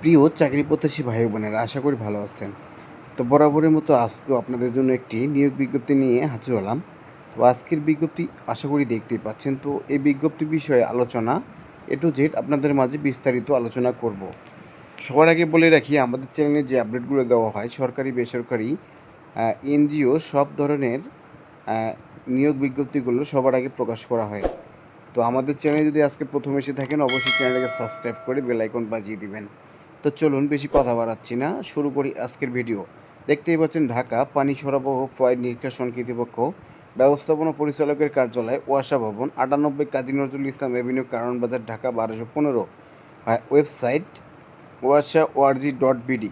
প্রিয় চাকরি প্রত্যাশী ভাই বোনেরা, আশা করি ভালো আছেন। তো বরাবরের মতো আজকেও আপনাদের জন্য একটি নিয়োগ বিজ্ঞপ্তি নিয়ে হাজির হলাম। তো আজকের বিজ্ঞপ্তি আশা করি দেখতেই পাচ্ছেন। তো এই বিজ্ঞপ্তি বিষয়ে আলোচনা এ টু জেড আপনাদের মাঝে বিস্তারিত আলোচনা করব। সবার আগে বলে রাখি, আমাদের চ্যানেলে যে আপডেটগুলো দেওয়া হয়, সরকারি, বেসরকারি এনজিও সব ধরনের নিয়োগ বিজ্ঞপ্তিগুলো সবার আগে প্রকাশ করা হয়। তো আমাদের চ্যানেলে যদি আজকে প্রথম এসে থাকেন, অবশ্যই চ্যানেলটাকে সাবস্ক্রাইব করে বেল আইকন বাজিয়ে দিবেন। তো চলুন বেশি কথা বাড়াচ্ছি না, শুরু করি আজকের ভিডিও। দেখতেই পাচ্ছেন ঢাকা, পানি সরবরাহ পয়েন্ট নিষ্কাশন কর্তৃপক্ষ ব্যবস্থাপনা পরিচালকের কার্যালয়, ওয়াসা ভবন, আটানব্বই কাজী নজরুল ইসলাম এভিনিউ, কারণবাজার, ঢাকা, বারোশো পনেরো। ওয়েবসাইট ওয়াসা ওয়ারজি ডট বিডি।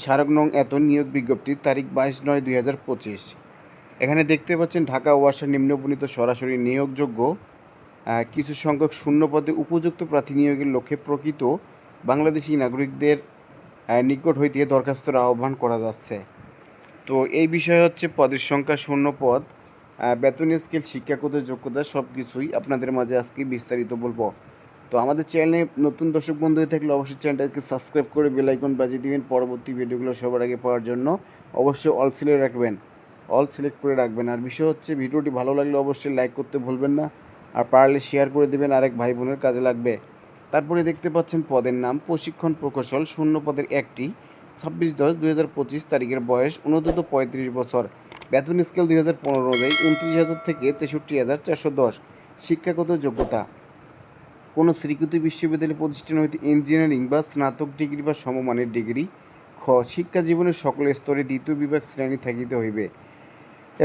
স্মারক নং এত নিয়োগ বিজ্ঞপ্তির তারিখ বাইশ নয় দুই হাজার পঁচিশ। এখানে দেখতে পাচ্ছেন ঢাকা ওয়াসা নিম্নবর্ণিত সরাসরি নিয়োগযোগ্য কিছু সংখ্যক শূন্য পদে উপযুক্ত প্রার্থী নিয়োগের লক্ষ্যে প্রকৃত বাংলাদেশি নাগরিকদের নিকট হইতে দরখাস্তর আহ্বান করা যাচ্ছে। তো এই বিষয় হচ্ছে পদের সংখ্যা শূন্য পদ বেতন স্কেল শিক্ষাগত যোগ্যতা সব কিছুই আপনাদের মাঝে আজকে বিস্তারিত বলব। তো আমাদের চ্যানেলে নতুন দর্শক বন্ধু হয়ে থাকলে অবশ্যই চ্যানেলটাকে সাবস্ক্রাইব করে বেল আইকন বাজিয়ে দিবেন পরবর্তী ভিডিওগুলো সবার আগে পাওয়ার জন্য। অবশ্যই অল সিলেক্ট রাখবেন অল সিলেক্ট করে রাখবেন। আর বিষয় হচ্ছে ভিডিওটি ভালো লাগলে অবশ্যই লাইক করতে ভুলবেন না, আর পারলে শেয়ার করে দেবেন আরেক ভাই বোনের কাজে লাগবে। তারপরে দেখতে পাচ্ছেন পদের নাম, প্রশিক্ষণ প্রকৌশল শূন্য পদের একটি, ছাব্বিশ দশ দুই হাজার পঁচিশ তারিখের বয়স অনূর্ধ্ব পঁয়ত্রিশ বছর। বেতন স্কেল দুই হাজার পনেরো অনুযায়ী উনত্রিশ হাজার থেকে তেষট্টি হাজার চারশো দশ। শিক্ষাগত যোগ্যতা। কোনো স্বীকৃত বিশ্ববিদ্যালয় প্রতিষ্ঠান হইতে ইঞ্জিনিয়ারিং বা স্নাতক ডিগ্রি বা সমমানের ডিগ্রি খ, শিক্ষা জীবনের সকল স্তরে দ্বিতীয় বিভাগ শ্রেণি থাকিতে হইবে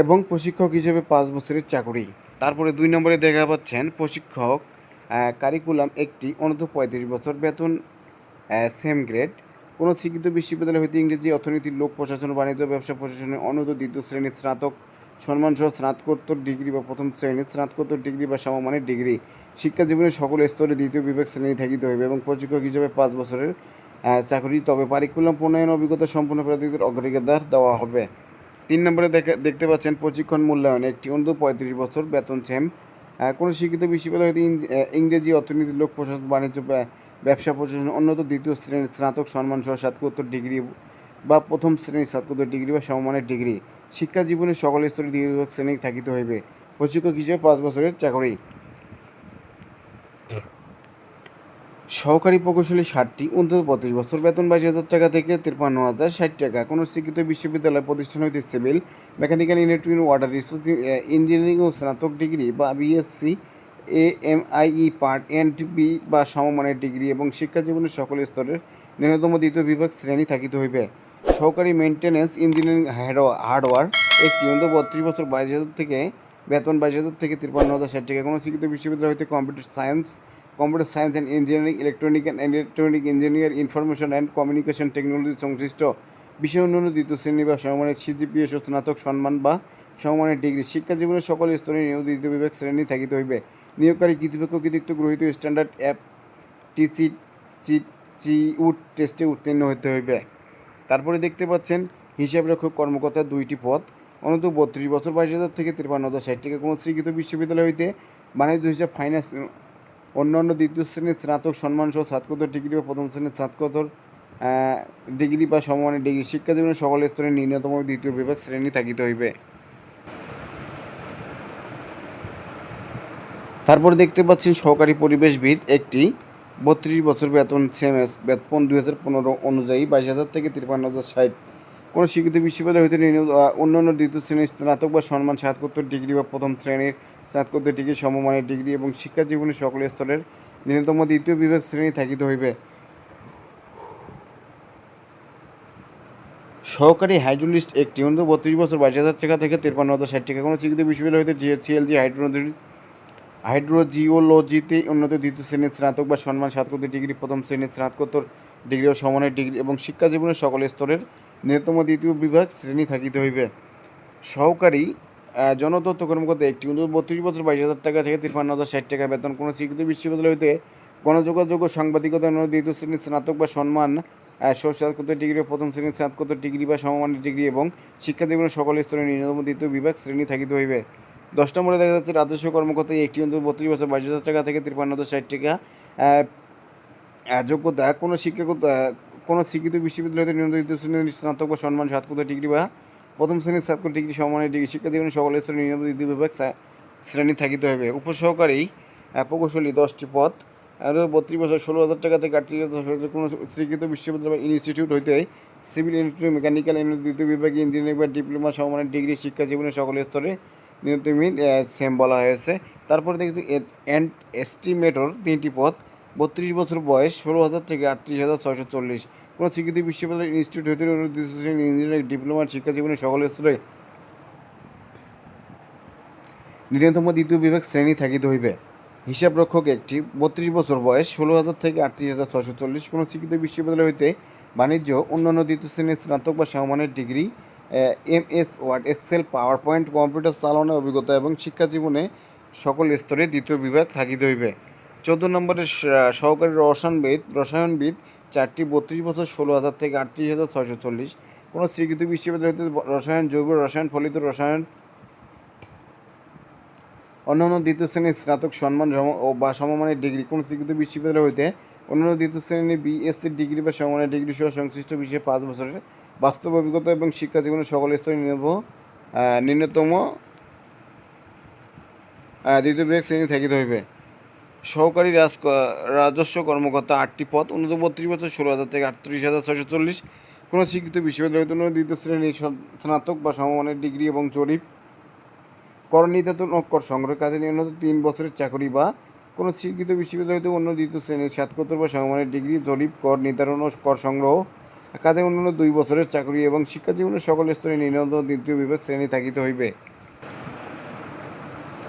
এবং প্রশিক্ষক হিসেবে পাঁচ বছরের চাকরি। তারপরে দুই নম্বরে দেখা পাচ্ছেন প্রশিক্ষক কারিকুলাম একটি অনূর্ধ্ব পঁয়ত্রিশ বছর বেতন সেম গ্রেড কোনো স্বীকৃত বিশ্ববিদ্যালয় হইতে ইংরেজি অর্থনীতি লোক প্রশাসন, বাণিজ্য, ব্যবসা প্রশাসনে অনূর্ধ্ব দ্বিতীয় শ্রেণির স্নাতক সম্মানসহ স্নাতকোত্তর ডিগ্রি বা প্রথম শ্রেণির স্নাতকোত্তর ডিগ্রি বা সমমানের ডিগ্রি। শিক্ষা জীবনের সকল স্তরে দ্বিতীয় বিভাগ শ্রেণি থাকিতে হইবে এবং প্রশিক্ষক হিসেবে পাঁচ বছরের চাকরি। তবে পারিকুলাম প্রণয়ন অভিজ্ঞতা সম্পন্ন প্রার্থীদের অগ্রাধিকার দেওয়া হবে। তিন নম্বরে দেখা দেখতে পাচ্ছেন প্রশিক্ষণ মূল্যায়ন। একটি অনূর্ধ্ব পঁয়ত্রিশ বছর বেতন সেম কোনো শিক্ষিত বিশ্ববিদ্যালয় হয়তো ইংরেজি, অর্থনীতি, লোক প্রশাসন, বাণিজ্য ব্যবসা প্রশাসন, অন্যত দ্বিতীয় শ্রেণির স্নাতক সম্মানসহ স্নাতকোত্তর ডিগ্রি বা প্রথম শ্রেণির স্নাতকোত্তর ডিগ্রি বা সমমানের ডিগ্রি। শিক্ষা জীবনের সকল স্তরে দ্বিতীয় শ্রেণি থাকিতে হইবে। প্রশিক্ষক হিসেবে পাঁচ বছরের চাকরি। সহকারী প্রকৌশলী ষাটটি অন্তত বত্রিশ বছর বেতন বাইশ হাজার টাকা থেকে তিরপান্ন হাজার ষাট টাকা। কোনো স্বীকৃত বিশ্ববিদ্যালয়, প্রতিষ্ঠান হইতে civil, mechanical electric water resource engineering ও স্নাতক ডিগ্রি বা BSc A M IE part and B বা সমমানের ডিগ্রি এবং শিক্ষা জীবনের সকল স্তরের ন্যূনতম দ্বিতীয় বিভাগ শ্রেণি থাকিতে হইবে। সহকারী মেনটেন্যান্স ইঞ্জিনিয়ারিং হার্ডওয়ার, একটি অন্তত বত্রিশ বছর বাইশ হাজার থেকে বেতন বাইশ হাজার থেকে তিরপান্ন হাজার ষাট টাকা। কোনো শিক্ষিত বিশ্ববিদ্যালয় হইতে computer science computer science and engineering, electronic and electronic engineer, information and communication technology সংশ্লিষ্ট বিষয় উন্নয়ন দ্বিতীয় শ্রেণি বা সমমানের সিজিপিএস স্নাতক সম্মান বা সমমানের ডিগ্রি। শিক্ষা জীবনের সকল স্তরে নিয়োগ দ্বিতীয় বিভাগ শ্রেণি থাকিতে হইবে। নিয়োগকারী কর্তৃপক্ষ কর্তৃক গ্রহীত স্ট্যান্ডার্ড অ্যাপ চি উড টেস্টে উত্তীর্ণ হতে হইবে। তারপরে দেখতে পাচ্ছেন হিসাব রক্ষক কর্মকর্তা দুইটি পদ। অনন্ত বত্রিশ বছর, বাইশ হাজার থেকে তিপ্পান্ন হাজার ষাট টাকা কোনো স্বীকৃত বিশ্ববিদ্যালয় হইতে বাণিজ্য হিসাব ফাইন্যান্স অন্যান্য দ্বিতীয় শ্রেণির স্নাতক সম্মানসহ স্নাতকোত্তর, ডিগ্রি বা প্রথম শ্রেণির স্নাতকোত্তর ডিগ্রি বা সমমানের ডিগ্রি, শিক্ষা জীবনের সকল স্তরে ন্যূনতম দ্বিতীয় বিভাগ শ্রেণি থাকিতে হইবে। তারপর দেখতে পাচ্ছেন সহকারী পরিবেশবিদ একটি বত্রিশ বছর বেতন বেতন দুই হাজার পনেরো অনুযায়ী বাইশ হাজার থেকে তিপ্পান্ন হাজার ষাট। কোনো স্বীকৃত বিশ্ববিদ্যালয় হইতে অন্যান্য দ্বিতীয় শ্রেণির স্নাতক বা সম্মান স্নাতকোত্তর, ডিগ্রি বা প্রথম শ্রেণির স্নাতকোত্তর ডিগ্রি, সমমানের ডিগ্রি এবং শিক্ষা জীবনের সকল স্তরের ন্যূনতম দ্বিতীয় বিভাগ শ্রেণি থাকিতে হইবে। সহকারী হাইড্রোলিস্ট একটি অন্তত বত্রিশ বছর বাইশ হাজার টাকা থেকে তিপ্পান্ন হাজার ষাট টাকা কোনো স্বীকৃত বিশ্ববিদ্যালয় হইতে জিএসিএলজি হাইড্রোলজি, হাইড্রোজিওলজিতে উন্নত দ্বিতীয় শ্রেণির স্নাতক বা সম্মান স্নাতকোত্তর ডিগ্রি, প্রথম শ্রেণির স্নাতকোত্তর ডিগ্রি ও সমানের ডিগ্রি এবং শিক্ষা জীবনের সকল স্তরের ন্যূনতম দ্বিতীয় বিভাগ শ্রেণি থাকিতে হইবে। সহকারী জনতত্ত্ব কর্মকর্তা একটি কিন্তু বত্রিশ বছর, বাইশ হাজার টাকা থেকে তিপ্পান্ন হাজার ষাট টাকা বেতন। কোনো স্বীকৃত বিশ্ববিদ্যালয় হইতে গণযোগাযোগ সাংবাদিকতা দ্বিতীয় শ্রেণির স্নাতক বা সম্মান স্নাতকোত্তর ডিগ্রি প্রথম শ্রেণির স্নাতকোত্তর ডিগ্রি বা সমমানের ডিগ্রি এবং শিক্ষা জীবনের সকল স্তরের ন্যূনতম দ্বিতীয় বিভাগ শ্রেণি থাকিতে হইবে। দশ নম্বরে দেখা যাচ্ছে রাজস্ব কর্মকর্তা একটি অন্তত বত্রিশ বছর, বাইশ হাজার টাকা থেকে তিপ্পান্ন হাজার ষাট টাকা যোগ্যতা। কোনো শিক্ষাগত কোনো স্বীকৃত বিশ্ববিদ্যালয় হতে নিয়মিত দ্বিতীয় শ্রেণির স্নাতক বা সম্মান স্নাতকোত্তর ডিগ্রি বা প্রথম শ্রেণির স্নাতক ডিগ্রি সম্মানের ডিগ্রি শিক্ষা জীবনে সকল স্তরে নিয়মিত দ্বিতীয় বিভাগ শ্রেণি থাকিতে হবে উপসহকারী প্রকৌশলী দশটি পদ। আর বত্রিশ বছর, ষোলো হাজার টাকা থেকে আটত্রিশ হাজার কোনো স্বীকৃত বিশ্ববিদ্যালয় বা ইনস্টিটিউট হইতে সিভিল ইঞ্জিনিয়ারিং, মেকানিক্যাল ইঞ্জিনিয়ারিং দ্বিতীয় বিভাগে ইঞ্জিনিয়ারিং বা ডিপ্লোমা সমমানের ডিগ্রি শিক্ষা জীবনে সকল স্তরে নিয়মিত সেম বলা হয়েছে। তারপরে দেখছি অ্যান্ড এস্টিমেটর তিনটি পদ। বত্রিশ বছর বয়স, ষোলো হাজার থেকে আটত্রিশ হাজার ছয়শো চল্লিশ। কোনো স্বীকৃত বিশ্ববিদ্যালয় ইনস্টিটিউট হইতে ইঞ্জিনিয়ারিং ডিপ্লোমা শিক্ষা জীবনে সকল স্তরে। ন্যূনতম দ্বিতীয় বিভাগ শ্রেণি থাকিতে হইবে। হিসাব রক্ষক একটি, বত্রিশ বছর বয়স, ষোলো হাজার থেকে আটত্রিশ হাজার ছশো চল্লিশ কোনো স্বীকৃত বিশ্ববিদ্যালয় হইতে বাণিজ্য অন্যান্য দ্বিতীয় শ্রেণির স্নাতক বা সমমানের degree M S Word, Excel PowerPoint computer চালানোর অভিজ্ঞতা এবং শিক্ষা জীবনে সকল স্তরে দ্বিতীয় বিভাগ থাকিতে হইবে। চোদ্দ নম্বরের সহকারী রসায়নবিদ রসায়নবিদ চারটি বত্রিশ বছর, ষোলো হাজার থেকে আটত্রিশ হাজার ছয়শো চল্লিশ। কোনো স্বীকৃত বিশ্ববিদ্যালয় হইতে রসায়ন জৈব রসায়ন, ফলিত রসায়ন। অন্যান্য দ্বিতীয় শ্রেণির স্নাতক সম্মান বা সমমানের ডিগ্রি। কোন স্বীকৃত বিশ্ববিদ্যালয় হইতে অন্যান্য দ্বিতীয় শ্রেণির বিএসসি ডিগ্রি বা সমমানের ডিগ্রি সহ সংশ্লিষ্ট বিষয়ে পাঁচ বছরের বাস্তব অভিজ্ঞতা এবং শিক্ষা জীবনের সকল স্তরে নির্ভ ন্যূনতম দ্বিতীয় বিভাগ শ্রেণি থাকিতে হইবে। সহকারী রাজ রাজস্ব কর্মকর্তা আটটি পদ, উন্নত বত্রিশ বছর, ষোলো হাজার থেকে আটত্রিশ হাজার ছশো চল্লিশ। কোনো স্বীকৃত বিশ্ববিদ্যালয় দ্বিতীয় শ্রেণির স্নাতক বা সমমানের ডিগ্রি এবং জরিপ কর নির্ধারণ কর সংগ্রহ কাজে নিয়মিত তিন বছরের চাকরি বা কোনো স্বীকৃত বিশ্ববিদ্যালয় হতে অন্য দ্বিতীয় শ্রেণির স্নাতকোত্তর বা সমমানের ডিগ্রি জরিপ কর নির্ধারণ ও কর সংগ্রহ কাজে অন্যান্য দুই বছরের চাকরি এবং শিক্ষাজীবনের সকল স্তরে নিম্নতম দ্বিতীয় বিভাগ শ্রেণি থাকিতে হইবে।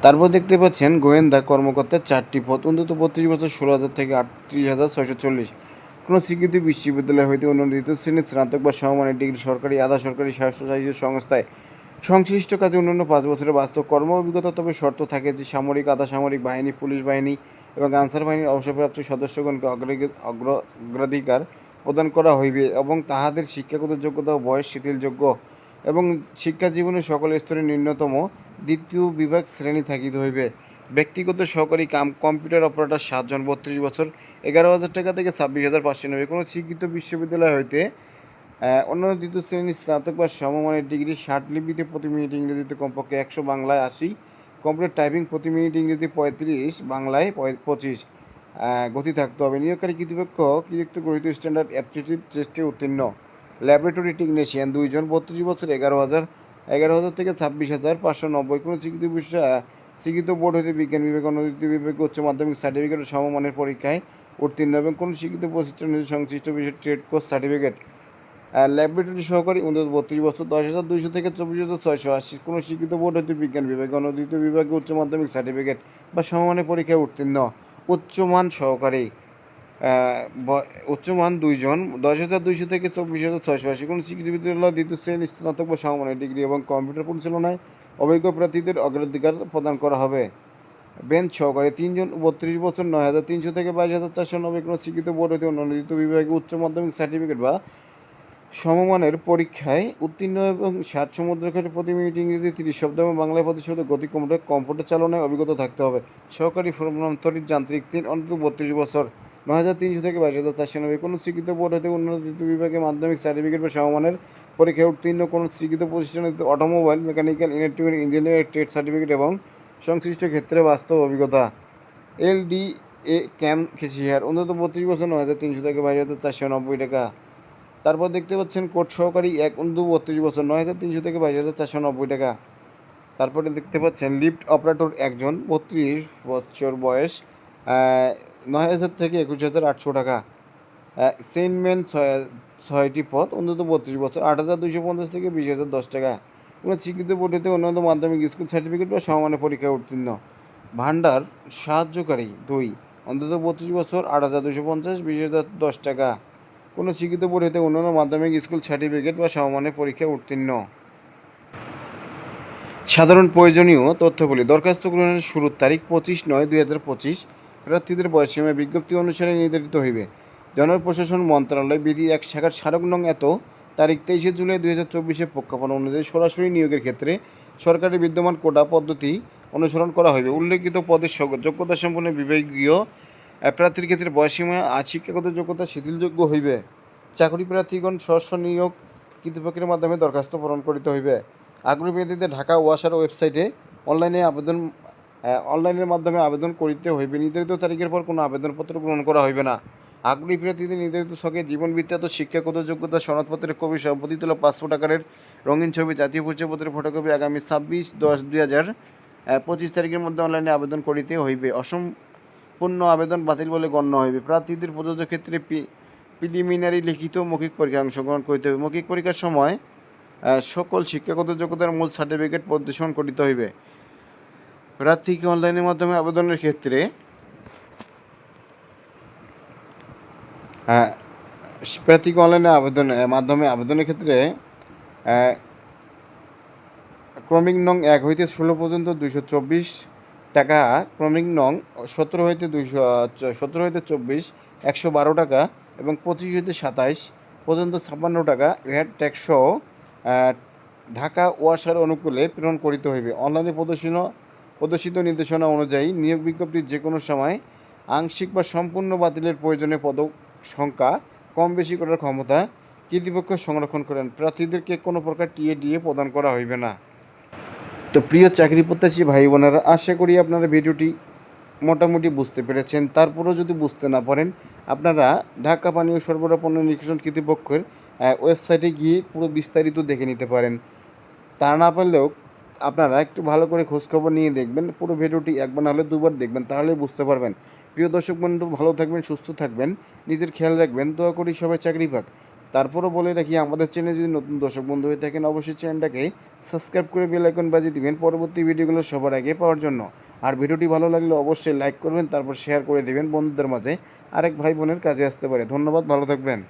তারপর দেখতে পাচ্ছেন গোয়েন্দা কর্মকর্তার চারটি পদ, অন্তত বত্রিশ বছর, ষোলো হাজার থেকে আটত্রিশ হাজার ছয়শো চল্লিশ। কোনো স্বীকৃত বিশ্ববিদ্যালয় হইতে অন্য দ্বিতীয় শ্রেণির স্নাতক বা সমমানের ডিগ্রি সরকারি, আধা সরকারি স্বায়ত্তশাসিত সংস্থায় সংশ্লিষ্ট কাজে অন্যান্য পাঁচ বছরের বাস্তব কর্ম অভিজ্ঞতা, তবে শর্ত থাকে যে সামরিক আধা সামরিক বাহিনী, পুলিশ বাহিনী এবং আনসার বাহিনীর অবসরপ্রাপ্ত সদস্যগণকে অগ্রাধিকার অগ্র- অগ্রাধিকার প্রদান করা হইবে এবং তাহাদের শিক্ষাগত যোগ্যতা ও বয়স শিথিলযোগ্য। এবং শিক্ষা জীবনে সকল স্তরে ন্যূনতম দ্বিতীয় বিভাগ শ্রেণি থাকিতে হইবে। ব্যক্তিগত সহকারী কাম, কম্পিউটার অপারেটর সাতজন, বত্রিশ বছর, এগারো হাজার টাকা থেকে ছাব্বিশ হাজার পাঁচশো নব্বই কোনো স্বীকৃত বিশ্ববিদ্যালয় হইতে অন্যান্য দ্বিতীয় শ্রেণির স্নাতক বা সমমানের ডিগ্রি ষাট লিপিতে প্রতি মিনিট ইংরেজিতে কমপক্ষে একশো বাংলায় আশি কম্পিউটার টাইপিং প্রতি মিনিট ইংরেজি পঁয়ত্রিশ, বাংলায় পঁচিশ গতি থাকতে হবে। নিয়োগকারী কর্তৃপক্ষ কৃতিত্ব গঠিত স্ট্যান্ডার্ড অ্যাপটিটিউড টেস্টে উত্তীর্ণ। ল্যাবরেটরি টেকনিশিয়ান, দুইজন, বত্রিশ বছর, এগারো হাজার এগারো হাজার থেকে ছাব্বিশ হাজার পাঁচশো নব্বই। কোনো স্বীকৃত বিষয় স্বীকৃত বোর্ড হতে বিজ্ঞান বিভাগ অন্য দ্বিতীয় বিভাগে, উচ্চ মাধ্যমিক সার্টিফিকেট সমমানের পরীক্ষায় উত্তীর্ণ এবং কোনো স্বীকৃত প্রতিষ্ঠান সংশ্লিষ্ট বিষয়ে ট্রেড কোর্স সার্টিফিকেট। ল্যাবরেটরি সহকারী উন্নত বত্রিশ বছর, দশ হাজার দুইশো থেকে চব্বিশ হাজার ছয়শো আশি। কোনো শিক্ষিত বোর্ড হতে বিজ্ঞান বিভাগে অন্য দ্বিতীয় বিভাগে, উচ্চ মাধ্যমিক সার্টিফিকেট বা সমমানের পরীক্ষায় উত্তীর্ণ। উচ্চমান সহকারী। উচ্চমান দুইজন, দশ হাজার দুইশো থেকে চব্বিশ হাজার ছয়শো আশি। কোনো স্বীকৃত বিদ্যালয় দ্বিতীয় শ্রেণি স্নাতক বা সমমানের ডিগ্রি এবং কম্পিউটার পরিচালনায় অভিজ্ঞ প্রার্থীদের অগ্রাধিকার প্রদান করা হবে। বেঞ্চ সহকারে তিনজন, বত্রিশ বছর, নয় হাজার তিনশো থেকে বাইশ হাজার চারশো নব্বই। কোনো স্বীকৃত বোর্ড হতে দ্বিতীয় বিভাগে উচ্চ মাধ্যমিক সার্টিফিকেট বা সমমানের পরীক্ষায় উত্তীর্ণ এবং ষাট সমুদ্রের ক্ষেত্রে প্রতি মিনিট ইংরেজি তিরিশ শব্দ এবং বাংলায় প্রতি গতি কম্পিউটার কম্পিউটার চালনায় অভিজ্ঞতা থাকতে হবে। সহকারী ফর্মান্তরিক যান্ত্রিক, তিন, অন্তত বত্রিশ বছর। নয় হাজার তিনশো থেকে বাইশ হাজার চারশো নব্বই। কোনো স্বীকৃত বোর্ড হতে দ্বিতীয় বিভাগে মাধ্যমিক সার্টিফিকেট বা সমমানের পরীক্ষায় উত্তীর্ণ কোনো স্বীকৃত প্রতিষ্ঠানে automobile, mechanical electrical engineering trade certificate এবং সংশ্লিষ্ট ক্ষেত্রে বাস্তব অভিজ্ঞতা। এল ডি এ ক্যাম খেসিয়ার অন্তত বত্রিশ বছর, নয় হাজার তিনশো থেকে বাইশ হাজার চারশো নব্বই টাকা। তারপর দেখতে পাচ্ছেন, কোর্ট সহকারী এক অন্তত বত্রিশ বছর, নয় হাজার তিনশো থেকে বাইশ হাজার চারশো নব্বই টাকা। তারপরে দেখতে পাচ্ছেন, লিফট অপারেটর একজন, বত্রিশ বছর বয়স নয় হাজার থেকে একুশ হাজার আটশো টাকা। সেনম্যান ছয় ছয়টি পদ অন্তত বত্রিশ বছর। আট হাজার দুইশো পঞ্চাশ থেকে বিশ হাজার দশ টাকা। কোনো স্বীকৃত বোর্ডেতে অন্যত মাধ্যমিক স্কুল সার্টিফিকেট বা সমমানের পরীক্ষায় উত্তীর্ণ। ভান্ডার সাহায্যকারী, দুই। অন্তত বত্রিশ বছর, আট হাজার দুশো পঞ্চাশ, বিশ হাজার দশ টাকা। কোনো স্বীকৃত হতে অন্যান্য মাধ্যমিক স্কুল সার্টিফিকেট বা সমমানের পরীক্ষায় উত্তীর্ণ। সাধারণ প্রয়োজনীয় তথ্যগুলি। দরখাস্ত গ্রহণের শুরুর তারিখ পঁচিশ নয় দুই হাজার পঁচিশ। প্রার্থীদের বয়সীমা বিজ্ঞপ্তি অনুসারে নির্ধারিত হইবে। জনপ্রশাসন মন্ত্রণালয় বিধি এক শাখার স্মারক নং এত, তারিখ তেইশে জুলাই দুই হাজার চব্বিশে প্রজ্ঞাপন অনুযায়ী সরাসরি নিয়োগের ক্ষেত্রে সরকারি বিদ্যমান কোটা পদ্ধতি অনুসরণ করা হইবে। উল্লেখিত পদের যোগ্যতা সম্পন্ন বিভাগীয় প্রার্থীর ক্ষেত্রে বয়সীমা আর শিক্ষাগত যোগ্যতা শিথিলযোগ্য হইবে। চাকরি প্রার্থীগণ স্ব নিয়োগ কর্তৃপক্ষের মাধ্যমে দরখাস্ত পূরণ করিতে হইবে। আগ্রহী ঢাকা, ওয়াসার ওয়েবসাইটে অনলাইনে আবেদন অনলাইনের মাধ্যমে আবেদন করিতে হইবে। নির্ধারিত তারিখের পর কোনো আবেদনপত্র গ্রহণ করা হইবে না। আগ্রহী প্রার্থীদের নির্ধারিত ছকে জীবন বৃত্তান্ত শিক্ষাগত যোগ্যতা, সনদপত্রের কবি সহ প্রতিতুলা পাসপোর্ট আকারের রঙিন ছবি, জাতীয় পরিচয়পত্রের ফটোকপি আগামী ছাব্বিশ দশ দুই হাজার পঁচিশ তারিখের মধ্যে অনলাইনে আবেদন করিতে হইবে। অসম্পূর্ণ আবেদন বাতিল বলে গণ্য হইবে। প্রার্থীদের প্রযোজ্য ক্ষেত্রে প্রিলিমিনারি লিখিত মৌখিক পরীক্ষায় অংশগ্রহণ করিতে হইবে। মৌখিক পরীক্ষার সময় সকল শিক্ষাগত যোগ্যতার মূল সার্টিফিকেট প্রদর্শন করিতে হইবে। প্রার্থীকে অনলাইনের মাধ্যমে আবেদনের ক্ষেত্রে আহ, প্রার্থীকে অনলাইনে আবেদন মাধ্যমে আবেদনের ক্ষেত্রে ক্রমিক নং এক হইতে ষোলো পর্যন্ত দুইশো চব্বিশ টাকা ক্রমিক নং সতেরো হইতে দুইশো সতেরো হইতে চব্বিশ একশো বারো টাকা এবং পঁচিশ হইতে সাতাইশ পর্যন্ত ছাপ্পান্ন টাকা ভ্যাট ট্যাক্স সহ আহ, ঢাকা ওয়াসার অনুকূলে প্রেরণ করিতে হইবে। অনলাইনে প্রদর্শন প্রদর্শিত নির্দেশনা অনুযায়ী নিয়োগ বিজ্ঞপ্তির যে কোনো সময় আংশিক বা সম্পূর্ণ বাতিলের প্রয়োজনে পদক সংখ্যা কম বেশি করার ক্ষমতা কর্তৃপক্ষ সংরক্ষণ করেন। প্রার্থীদেরকে কোনো প্রকার টিএ ডিএ প্রদান করা হইবে না। তো প্রিয় চাকরি প্রত্যাশী ভাই বোনেরা, আশা করি আপনারা ভিডিওটি মোটামুটি বুঝতে পেরেছেন। তারপরেও যদি বুঝতে না পারেন, আপনারা ঢাকা পানীয় সরবরাহ পণ্য নিরীক্ষণ কর্তৃপক্ষের ওয়েবসাইটে গিয়ে পুরো বিস্তারিত দেখে নিতে পারেন। তা না পারলেও আপনারা একটু ভালো করে খোঁজখবর নিয়ে দেখবেন, পুরো ভিডিওটি একবার না হলে দুবার দেখবেন তাহলে বুঝতে পারবেন। প্রিয় দর্শক বন্ধু, ভালো থাকবেন, সুস্থ থাকবেন, নিজের খেয়াল রাখবেন, দোয়া করি সবাই চাকরি পাক। তারপরও বলে রাখি, আমাদের চ্যানেলে যদি নতুন দর্শক বন্ধু হয়ে থাকেন, অবশ্যই চ্যানেলটাকে সাবস্ক্রাইব করে বেল আইকন বাজিয়ে দিবেন পরবর্তী ভিডিওগুলো সবার আগে পাওয়ার জন্য। আর ভিডিওটি ভালো লাগলে অবশ্যই লাইক করবেন, তারপর শেয়ার করে দিবেন বন্ধুদের মাঝে। আরেক ভাই বোনের কাজে আসতে পারে। ধন্যবাদ, ভালো থাকবেন।